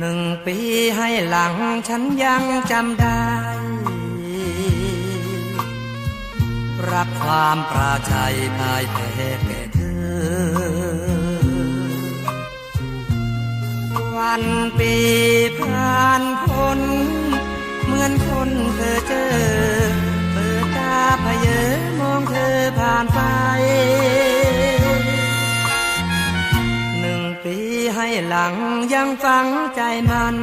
หนึ่งปีให้หลังฉันยังจำได้ รักความปราชัยพ่ายแพ้แก่เธอ วันปีผ่านพ้นเหมือนคนเธอเจอ เปิดตาพะเยอมองเธอผ่านไป งยังฝังใจมัน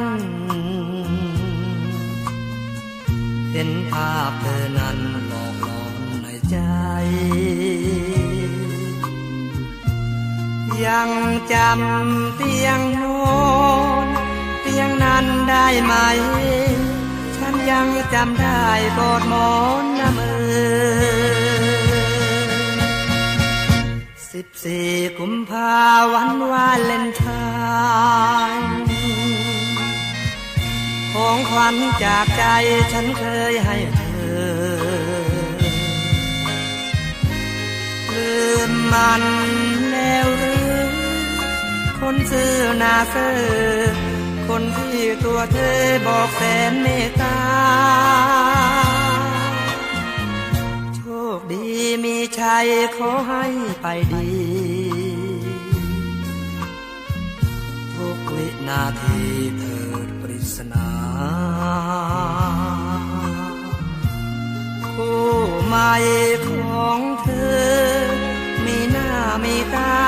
เห็นภาพเธอนั้นหลอกหลอนในใจ ยังจำเตียงนอนเตียงนั้นได้ไหม ฉันยังจำได้กอดหมอนน้ำเอสิบสี่กุมภาวัน วัญจากใจฉันเคยให้เธอลืมมันแล้วหรือ คนซื่อนาเซอคนที่ตัวเธอบอกแสนเมตตา โชคดีมีชัยขอให้ไปดีทุกวินาทีเถิด สนาคู่ใหม่ของเธอ มีหน้ามีตา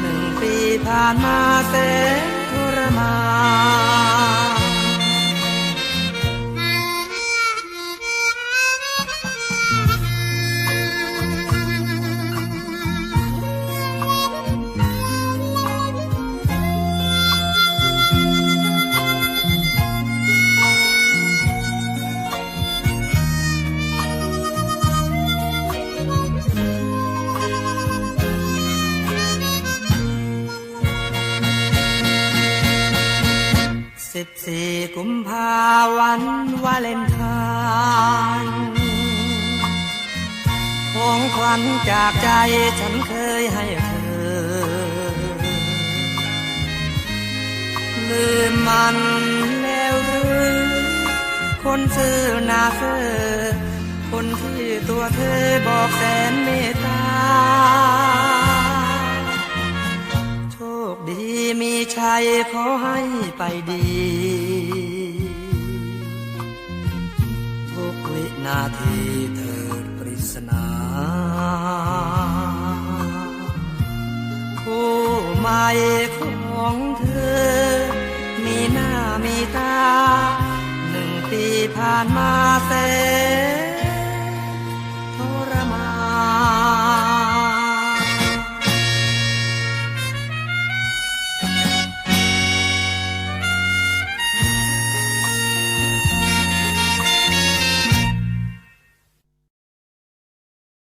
หนึ่งปีผ่านมาแสนทรมาน สิบสี่กุมภาวันวาเลนไทน์ของขวัญจากใจฉันเคยให้เธอ ลืมมันแล้วหรือคนซื่อหนาเซอคนที่ตัวเธอบอกแสนเมตตา ขอให้ไปดีทุกวินาทีเถิดปริศนาคู่ใหม่ของเธอ มีหน้ามีตา หนึ่งปีผ่านมาแสน